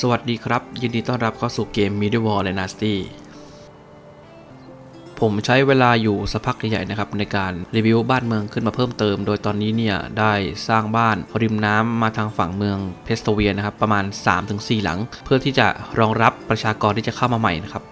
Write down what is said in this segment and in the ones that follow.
สวัสดีครับ ยินดีต้อนรับเข้าสู่เกม Medieval Dynasty ผมใช้เวลาอยู่สักพักใหญ่ๆนะครับในการรีวิวบ้านเมืองขึ้นมาเพิ่มเติม โดยตอนนี้เนี่ยได้สร้างบ้านริมน้ำมาทางฝั่งเมืองเพสโตเวียนะครับประมาณ 3-4 หลัง เพื่อที่จะรองรับประชากรที่จะเข้ามาใหม่นะครับ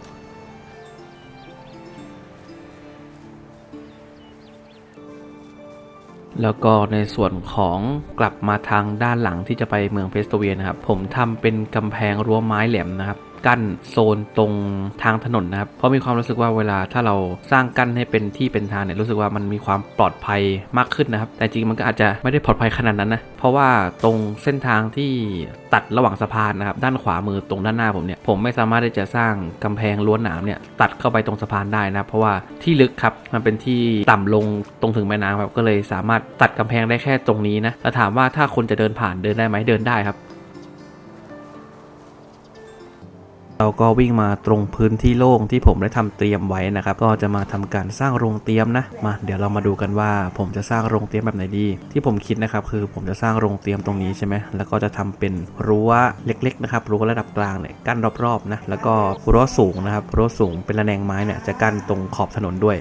แล้วก็ในส่วนของกลับมาทางด้านหลังที่จะไปเมืองเพสโตเวียนะครับ ผมทำเป็นกำแพงรั้วไม้แหลมนะครับ กั้นโซนตรงทางถนนนะครับ เพราะมีความรู้สึกว่าเวลาถ้าเราสร้างกั้นให้เป็นที่เป็นทางเนี่ยรู้สึกว่ามันมีความปลอดภัยมากขึ้นนะครับ แต่จริงมันก็อาจจะไม่ได้ปลอดภัยขนาดนั้นนะ เพราะว่าตรงเส้นทางที่ตัดระหว่างสะพานนะครับ ด้านขวามือตรงด้านหน้าผมเนี่ย ผมไม่สามารถที่จะสร้างกำแพงรั้วหนามเนี่ยตัดเข้าไปตรงสะพานได้นะ เพราะว่าที่ลึกครับมันเป็นที่ต่ำลงตรงถึงแม่น้ำครับ ก็เลยสามารถตัดกำแพงได้แค่ตรงนี้นะแล้วถามว่าถ้าคนจะเดินผ่านเดินได้ไหมเดินได้ครับ เราก็วิ่งมาตรงพื้นที่โล่งที่ผมได้ทำเตรียมไว้นะครับ ก็จะมาทำการสร้างโรงเตรียมนะมาเดี๋ยวเรามาดูกันว่า ผมจะสร้างโรงเตรียมแบบไหนดี ที่ผมคิดนะครับคือผมจะสร้างโรงเตรียมตรงนี้ใช่ไหมแล้วก็จะทำเป็นรั้วเล็กๆนะครับรั้วระดับกลางเนี่ยกั้นรอบๆนะแล้วก็รั้วสูงนะครับรั้วสูงเป็นระแนงไม้เนี่ยจะกั้นตรงขอบถนนด้วย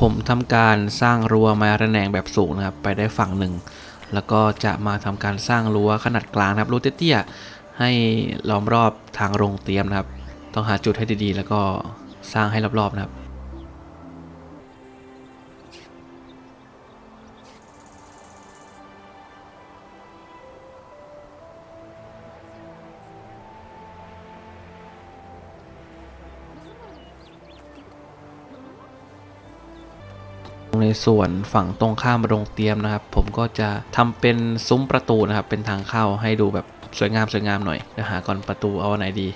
ผมทำการสร้างรั้วไม้ระแนงแบบสูงนะครับ ไปได้ฝั่งหนึ่ง แล้วก็จะมาทำการสร้างรั้วขนาดกลางนะครับรั้วเตี้ยๆให้ล้อมรอบทางโรงเตรียมนะครับ ต้องหาจุดให้ดีๆ แล้วก็สร้างให้รอบๆนะครับ ในส่วนฝั่งตรงข้ามโรงเตรียมนะครับ ผมก็จะทำเป็นซุ้มประตูนะครับ เป็นทางเข้าให้ดูแบบสวยงามสวยงามหน่อยเดี๋ยวหาก่อนประตูเอาอันไหนดี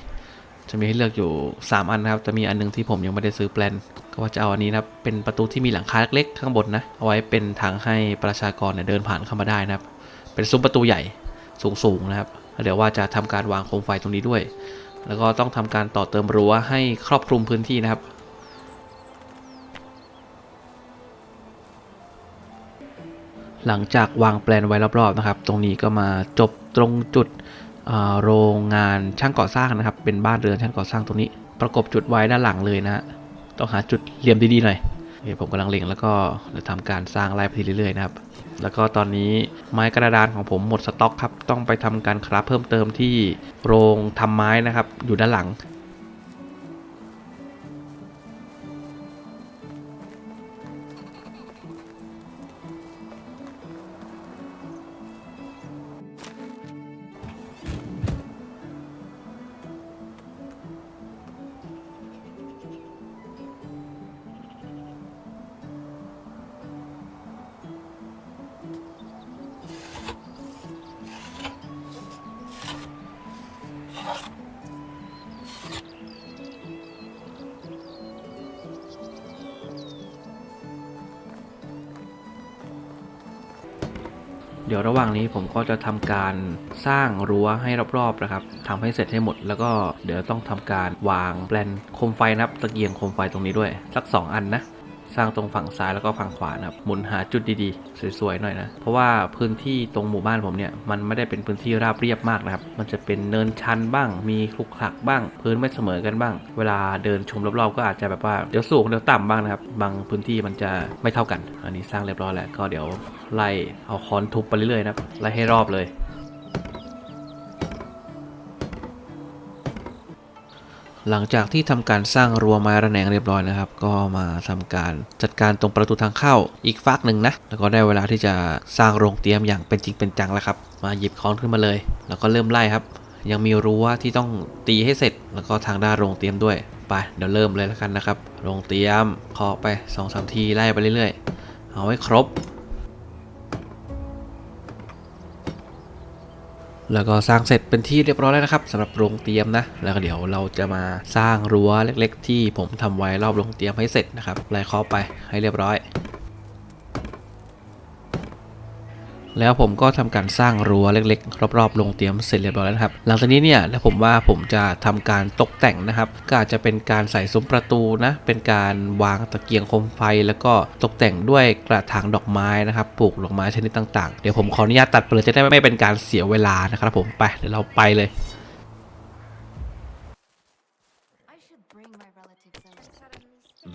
จะมีให้เลือกอยู่ 3 อันนะครับ จะมีอันหนึงที่ผมยังไม่ได้ซื้อแปลนก็ว่าจะเอาอันนี้นะครับเป็นประตูที่มีหลังคาเล็กๆข้างบนนะเอาไว้เป็นทางให้ประชากรเนี่ยเดินผ่านเข้ามาได้นะครับ เป็นซุ้มประตูใหญ่สูงๆนะครับเดี๋ยวว่าจะทำการวางโคมไฟตรงนี้ด้วย แล้วก็ต้องทำการต่อเติมรั้วให้ครอบคลุมพื้นที่นะครับ หลังจากวางแปลนไว้รอบๆนะครับ ตรงนี้ก็มาจบตรงจุดโรงงานช่างก่อสร้างนะครับ เป็นบ้านเรือนช่างก่อสร้างตรงนี้ ประกบจุดไว้ด้านหลังเลยนะ ต้องหาจุดเหลี่ยมดีๆหน่อยผมกำลังเล็งแล้วก็จะทำการสร้างไล่ไปทีเรื่อยๆนะครับ แล้วก็ตอนนี้ไม้กระดานของผมหมดสต็อกครับ ต้องไปทำการคราฟเพิ่มเติมที่โรงทำไม้นะครับ อยู่ด้านหลัง เดี๋ยวระหว่างนี้ผมก็จะทำการสร้างรั้วให้รอบๆนะครับทำให้เสร็จให้หมด แล้วก็เดี๋ยวต้องทำการวางแปลนโคมไฟนะครับตะเกียงโคมไฟตรงนี้ด้วย สัก 2 อันนะ สร้างตรงฝั่งซ้ายแล้วก็ฝั่งขวานะครับหมุนหาจุดดีๆ สวยๆหน่อยนะเพราะว่าพื้นที่ตรงหมู่บ้านผมเนี่ยมันไม่ได้เป็นพื้นที่ราบเรียบมากนะครับ มันจะเป็นเนินชันบ้าง มีคลุกคลักบ้าง พื้นไม่เสมอกันบ้าง เวลาเดินชมรอบๆก็อาจจะแบบว่าเดี๋ยวสูงเดี๋ยวต่ำบ้างนะครับ บางพื้นที่มันจะไม่เท่ากัน อันนี้สร้างเรียบร้อยแล้วก็เดี๋ยวไล่เอาค้อนทุบไปเรื่อยๆนะไล่ให้รอบเลย หลังจากที่ทำการสร้างรั้วไม้ระแนงเรียบร้อยนะครับ ก็มาทำการจัดการตรงประตูทางเข้าอีกฝากหนึ่งนะ แล้วก็ได้เวลาที่จะสร้างโรงเตรียมอย่างเป็นจริงเป็นจังแล้วครับ มาหยิบค้อนขึ้นมาเลย แล้วก็เริ่มไล่ครับ ยังมีรั้วที่ต้องตีให้เสร็จ แล้วก็ทางด้านโรงเตรียมด้วย ไป เดี๋ยวเริ่มเลยแล้วกันนะครับ โรงเตรียมเคาะไป2อสทีไล่ไปเรื่อยๆ เอาให้ครบ แล้วก็สร้างเสร็จเป็นที่เรียบร้อยแล้วนะครับสำหรับโรงเตรียมนะ แล้วก็เดี๋ยวเราจะมาสร้างรั้วเล็ก ๆ ที่ผมทำไว้รอบโรงเตรียมให้เสร็จนะครับลายคอไปให้เรียบร้อย แล้วผมก็ทำการสร้างรั้วเล็กๆ รอบๆโรงเตรียมเสร็จเรียบร้อยแล้วครับ หลังจากนี้เนี่ยแล้วผมว่าผมจะทำการตกแต่งนะครับ ก็อาจจะเป็นการใส่ซุ้มประตูนะ เป็นการวางตะเกียงโคมไฟ แล้วก็ตกแต่งด้วยกระถางดอกไม้นะครับ ปลูกดอกไม้ชนิดต่างๆ เดี๋ยวผมขออนุญาตตัดไปเลยจะได้ไม่เป็นการเสียเวลานะครับผม ไป เดี๋ยวเราไปเลย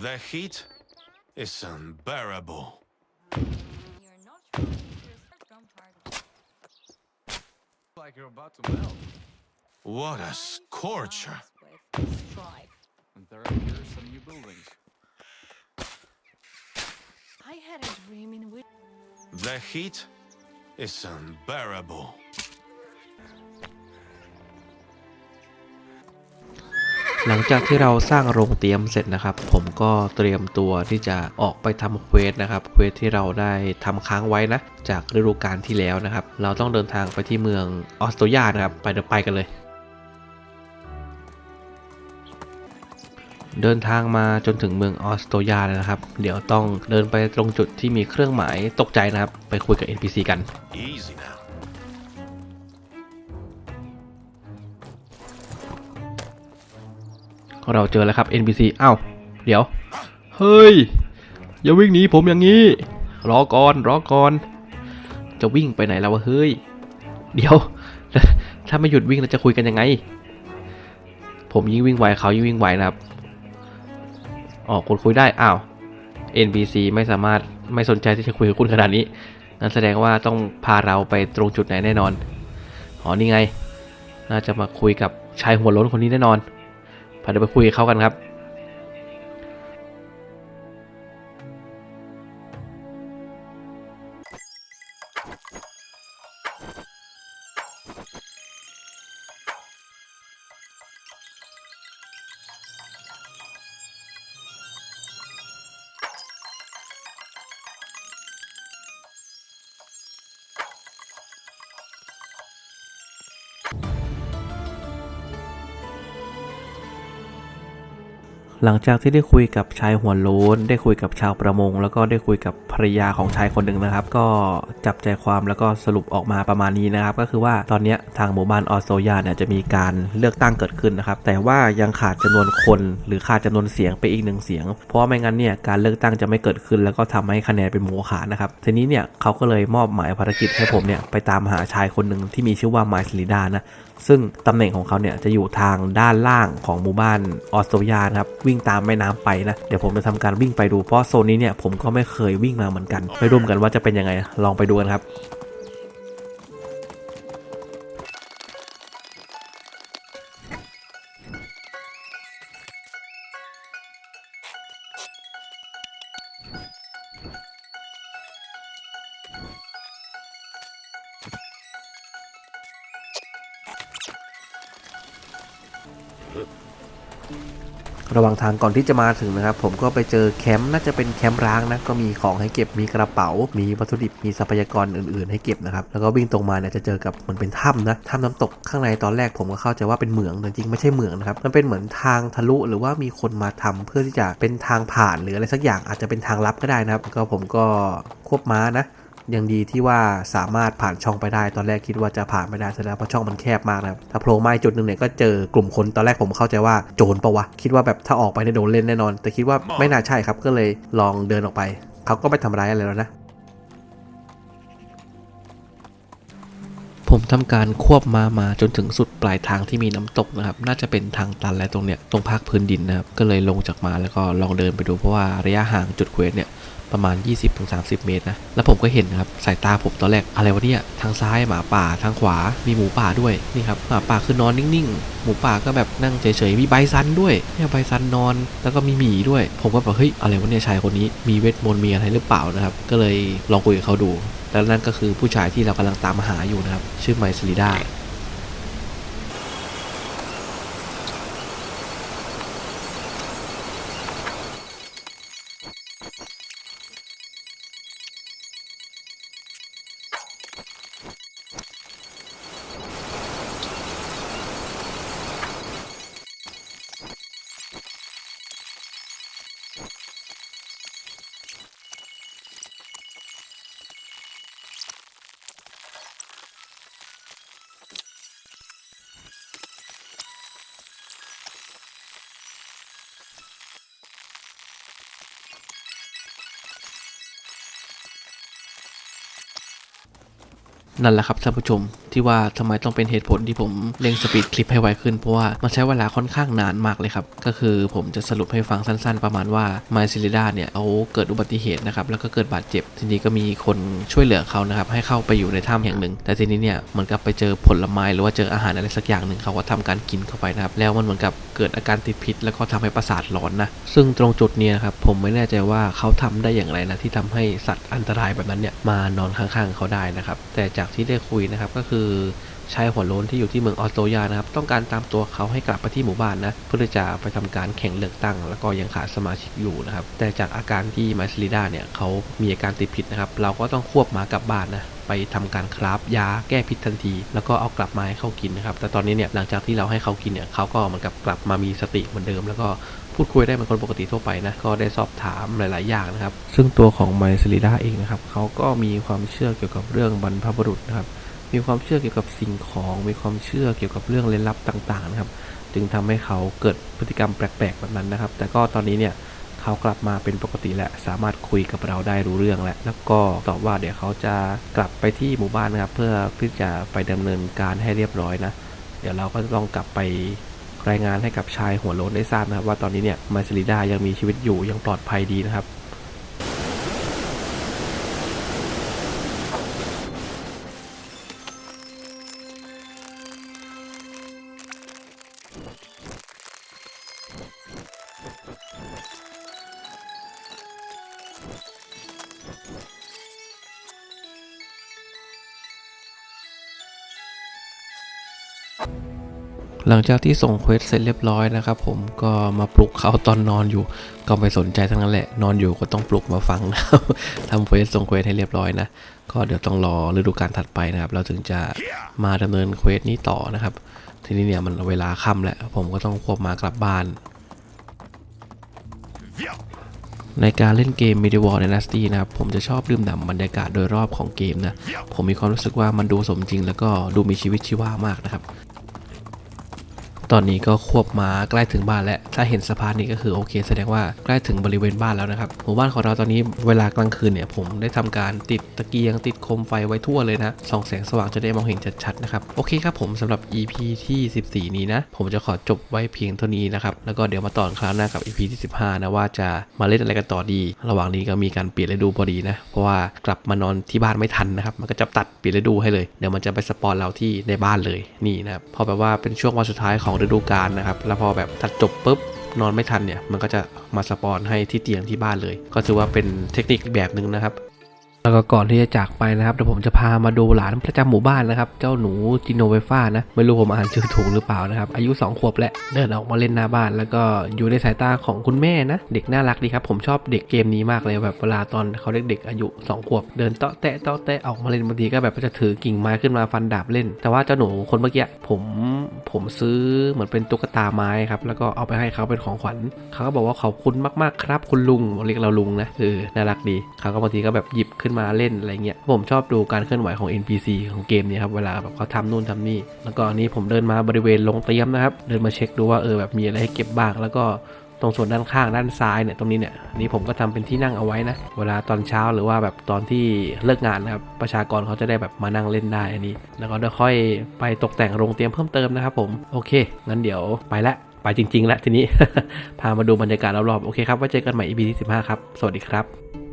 The heat is unbearable. Like you're about to melt. What a scorcher. And there are some new buildings. I had a dream in which The heat is unbearable. หลังจากที่เราสร้างโรงเตรียมเสร็จนะครับ ผมก็เตรียมตัวที่จะออกไปทำเควสนะครับเควสที่เราได้ทำค้างไว้นะ จากฤดูกาลที่แล้วนะครับ เราต้องเดินทางไปที่เมืองออสโตรยานะครับ ไปเดี๋ยวไปกันเลย เดินทางมาจนถึงเมืองออสโตรยาแล้วนะครับ เดี๋ยวต้องเดินไปตรงจุดที่มีเครื่องหมายตกใจนะครับ ไปคุยกับ NPC กัน Easy now. เราเจอแล้วครับ NPC อ้าวเดี๋ยว เฮ้ย อย่าวิ่งหนีผมอย่างนี้ รอก่อนรอก่อน จะวิ่งไปไหนแล้ววะเฮ้ย เดี๋ยว ถ้าไม่หยุดวิ่งเราจะคุยกันยังไง ผมยิ่งวิ่งไวเขายิ่งวิ่งไวนะครับออกคนคุยได้อ้าว NPC ไม่สามารถไม่สนใจที่จะคุยกับคุณขนาดนี้ นั่นแสดงว่าต้องพาเราไปตรงจุดไหนแน่นอน อ๋อนี่ไง น่าจะมาคุยกับชายหัวล้นคนนี้แน่นอน เดี๋ยวไปคุยกับเขากันครับ หลังจากที่ได้คุยกับชายหัวโล้น ได้คุยกับชาวประมง แล้วก็ได้คุยกับภรรยาของชายคนหนึ่งนะครับ ก็จับใจความแล้วก็สรุปออกมาประมาณนี้นะครับ ก็คือว่าตอนนี้ทางหมู่บ้านออสโตรยาเนี่ยจะมีการเลือกตั้งเกิดขึ้นนะครับ แต่ว่ายังขาดจำนวนคนหรือขาดจำนวนเสียงไปอีกหนึ่งเสียง เพราะว่าไม่งั้นเนี่ยการเลือกตั้งจะไม่เกิดขึ้น แล้วก็ทำให้คะแนนเป็นโมฆะนะครับ ทีนี้เนี่ยเขาก็เลยมอบหมายภารกิจให้ผมเนี่ยไปตามหาชายคนหนึ่งที่มีชื่อว่าไมซ์ลิดานะซึ่งตำแหน่งของเขาเนี่ยจะอยู่ทางด้านล่างของหมู่บ้านออสโตรยานครับวิ่งตามแม่น้ำไปนะ เดี๋ยวผมจะทำการวิ่งไปดูเพราะโซนนี้เนี่ยผมก็ไม่เคยวิ่งมาเหมือนกัน ไม่รู้เหมือนกันว่าจะเป็นยังไงลองไปดูกันครับ ระหว่างทางก่อนที่จะมาถึงนะครับ ผมก็ไปเจอแคมป์น่าจะเป็นแคมป์ร้างนะก็มีของให้เก็บมีกระเป๋า มีวัตถุดิบมีทรัพยากรอื่นๆ ให้เก็บนะครับแล้วก็วิ่งตรงมาเนี่ยจะเจอกับเหมือนเป็นถ้ำนะถ้ำน้ำตกข้างในตอนแรกผมก็เข้าใจว่าเป็นเหมืองแต่จริงไม่ใช่เหมืองนะครับมันเป็นเหมือนทางทะลุหรือว่ามีคนมาทำเพื่อที่จะเป็นทางผ่านหรืออะไรสักอย่างอาจจะเป็นทางลับก็ได้นะครับก็ผมก็ควบม้านะ ยังดีที่ว่าสามารถผ่านช่องไปได้ ตอนแรกคิดว่าจะผ่านไม่ได้ซะแล้วเพราะช่องมันแคบมากนะครับถ้าโผล่มาจุดหนึ่งเนี่ยก็เจอกลุ่มคนตอนแรกผมเข้าใจว่าโจรปะวะคิดว่าแบบถ้าออกไปเนี่ยโดนเล่นแน่นอน แต่คิดว่าไม่น่าใช่ครับก็เลยลองเดินออกไป เขาก็ไม่ทำร้ายอะไรแล้วนะ ผมทำการควบมามาจนถึงสุดปลายทางที่มีน้ำตกนะครับ น่าจะเป็นทางตันและตรงเนี้ยตรงภาคพื้นดินนะครับ ก็เลยลงจากมาแล้วก็ลองเดินไปดูเพราะว่าระยะห่างจุดเควสเนี่ยประมาณ 20-30 เมตรนะ แล้วผมก็เห็นครับ สายตาผมตอนแรกอะไรวะเนี่ย ทางซ้ายหมาป่า ทางขวา มีหมูป่าด้วย นี่ครับ หมาป่าคือนอนนิ่งๆ หมูป่าก็แบบนั่งเฉยๆ มีใบซันด้วยเนี่ยใบซันนอน แล้วก็มีหมีด้วย ผมก็แบบเฮ้ย อะไรวะเนี่ยชายคนนี้ มีเวทมนต์ มีอะไรหรือเปล่านะครับ ก็เลยลองคุยกับเขาดู แล้วนั่นก็คือผู้ชายที่เรากำลังตามหาอยู่นะครับ ชื่อไมซ์ลิดา นั่นแหละครับท่านผู้ชม ที่ว่าทำไมต้องเป็นเหตุผลที่ผมเร่งสปีดคลิปให้ไวขึ้นเพราะว่ามันใช้เวลาค่อนข้างนานมากเลยครับ ก็คือผมจะสรุปให้ฟังสั้น ๆ ประมาณว่าไมซิลิดาเนี่ยเขาเกิดอุบัติเหตุนะครับแล้วก็เกิดบาดเจ็บ ทีนี้ก็มีคนช่วยเหลือเขานะครับให้เข้าไปอยู่ในถ้ำแห่งหนึ่ง แต่ทีนี้เนี่ยเหมือนกับไปเจอผลไม้หรือว่าเจออาหารอะไรสักอย่างหนึ่งเขาก็ทำการกินเข้าไปนะครับแล้วมันเหมือนกับเกิดอาการติดพิษ แล้วก็ทำให้ประสาทร้อนนะซึ่งตรงจุดนี้นะครับผมไม่แน่ใจว่าเขาทำได้อย่างไรนะที่ทำให้สัตว์อันตรายแบบนั้นเนี่ยมานอนข้างๆเขาได้นะครับแต่จากที่ได้คุยนะครับก็คือชายหัวโล้นที่อยู่ที่เมืองออสโตยานะครับ ต้องการตามตัวเขาให้กลับไปที่หมู่บ้านนะ เพื่อจะไปทำการแข่งเลือกตั้ง แล้วก็ยังขาดสมาชิกอยู่นะครับ แต่จากอาการที่มาซิลิดาเนี่ยเขามีอาการติดพิษนะครับ เราก็ต้องควบหมากลับบ้านนะไปทำการคราฟยาแก้พิษทันที แล้วก็เอากลับมาให้เขากินนะครับ แต่ตอนนี้เนี่ยหลังจากที่เราให้เขากินเนี่ยเขาก็เหมือนกับกลับมามีสติเหมือนเดิม แล้วก็พูดคุยได้เหมือนคนปกติทั่วไปนะ ก็ได้สอบถามหลาย ๆ อย่างนะครับ ซึ่งตัวของไมซิลิดาเองนะครับเขาก็มีความเชื่อเกี่ยวกับเรื่องบรรพบุรุษนะครับ มีความเชื่อเกี่ยวกับสิ่งของ มีความเชื่อเกี่ยวกับเรื่องลึกลับต่างๆนะครับ จึงทำให้เขาเกิดพฤติกรรมแปลกๆแบบนั้นนะครับ แต่ก็ตอนนี้เนี่ยเขากลับมาเป็นปกติแล้วสามารถคุยกับเราได้รู้เรื่องแล้ว แล้วก็ตอบว่าเดี๋ยวเขาจะกลับไปที่หมู่บ้านนะครับ เพื่อที่จะไปดำเนินการให้เรียบร้อยนะ เดี๋ยวเราก็จะต้องกลับไปรายงานให้กับชายหัวโล้นได้ทราบนะครับ ว่าตอนนี้เนี่ยมาซิลิดายังมีชีวิตอยู่ยังปลอดภัยดีนะครับ หลังจากที่ส่งเควสเสร็จเรียบร้อยนะครับผมก็มาปลุกเขาตอนนอนอยู่ ก็ไม่สนใจทั้งนั้นแหละ นอนอยู่ก็ต้องปลุกมาฟังนะครับทำเควสส่งเควสให้เรียบร้อยนะ ก็เดี๋ยวต้องรอฤดูกาลถัดไปนะครับ เราถึงจะมาดำเนินเควสนี้ต่อนะครับ ทีนี้เนี่ยมันเวลาค่ำแล้วผมก็ต้องควบมากลับบ้าน ในการเล่นเกม Medieval Dynasty นะครับผมจะชอบดื่มด่ำบรรยากาศโดยรอบของเกมนะ ผมมีความรู้สึกว่ามันดูสมจริง แล้วก็ดูมีชีวิตชีวามากนะครับ ตอนนี้ก็ควบมาใกล้ถึงบ้านแล้ว ถ้าเห็นสะพานนี้ก็คือโอเค แสดงว่าใกล้ถึงบริเวณบ้านแล้วนะครับ หมู่บ้านของเราตอนนี้เวลากลางคืนเนี่ยผมได้ทำการติดตะเกียงติดโคมไฟไว้ทั่วเลยนะ ส่องแสงสว่างจะได้มองเห็นชัดๆนะครับ โอเคครับผมสำหรับ EP ที่ 14 นี้นะ ผมจะขอจบไว้เพียงเท่านี้นะครับ แล้วก็เดี๋ยวมาต่อคราวหน้ากับ EP ที่ 15 นะว่าจะมาเล่นอะไรกันต่อดี ระหว่างนี้ก็มีการเปลี่ยนฤดูพอดีนะ เพราะว่ากลับมานอนที่บ้านไม่ทันนะครับ มันก็จะตัดเปลี่ยนฤดูให้เลย เดี๋ยวมันจะไปสปอนเราที่ในบ้านเลย นี่นะครับพอแบบว่าเป็นช่วงวันสุดท้ายของฤดูกาลนะครับ แล้วพอแบบตัดจบปุ๊บนอนไม่ทันเนี่ย มันก็จะมาสปอนให้ที่เตียงที่บ้านเลย ก็ถือว่าเป็นเทคนิคแบบหนึ่งนะครับ แล้วก็ก่อนที่จะจากไปนะครับเดี๋ยวผมจะพามาดูหลานประจำหมู่บ้านนะครับ เจ้าหนูจิโนเวฟ้านะ ไม่รู้ผมอ่านชื่อถูกหรือเปล่านะครับ อายุ 2 ขวบแหละเดินออกมาเล่นหน้าบ้าน แล้วก็อยู่ในสายตาของคุณแม่นะ เด็กน่ารักดีครับ ผมชอบเด็กเกมนี้มากเลยแบบเวลาตอนเขาเด็กๆอายุ 2 ขวบ เดินเตาะแตะเตาะแตะออกมาเล่นบางทีก็แบบจะถือกิ่งไม้ขึ้นมาฟันดาบเล่น แต่ว่าเจ้าหนูคนเมื่อกี้ผมผมซื้อเหมือนเป็นตุ๊กตาไม้ครับแล้วก็เอาไปให้เขาเป็นของขวัญเขาก็บอกว่าขอบคุณมากๆครับ คุณลุงเรียกเราลุงนะเออน่ารักดีเขาก็บางทีก็แบบหยิบขึ้นมาเล่นอะไรเงี้ยผมชอบดูการเคลื่อนไหวของ NPC ของเกมนี้ครับเวลาแบบเขาทำนู่นทำนี่แล้วก็อันนี้ผมเดินมาบริเวณลงเตรียมนะครับ เดินมาเช็คดูว่าเออแบบมีอะไรให้เก็บบ้างแล้วก็ตรงส่วนด้านข้างด้านซ้ายเนี่ยตรงนี้เนี่ยนี่ผมก็ทำเป็นที่นั่งเอาไว้นะเวลาตอนเช้าหรือว่าแบบตอนที่เลิกงานนะครับประชากรเขาจะได้แบบมานั่งเล่นได้อันนี้ แล้วก็เดี๋ยวค่อยไปตกแต่งโรงเตรียมเพิ่มเติมนะครับผมโอเคงั้นเดี๋ยวไปละไปจริงๆแล้วทีนี้ พามาดูบรรยากาศรอบๆโอเคครับไว้เจอกันใหม่ EP ที่15 ครับ สวัสดีครับ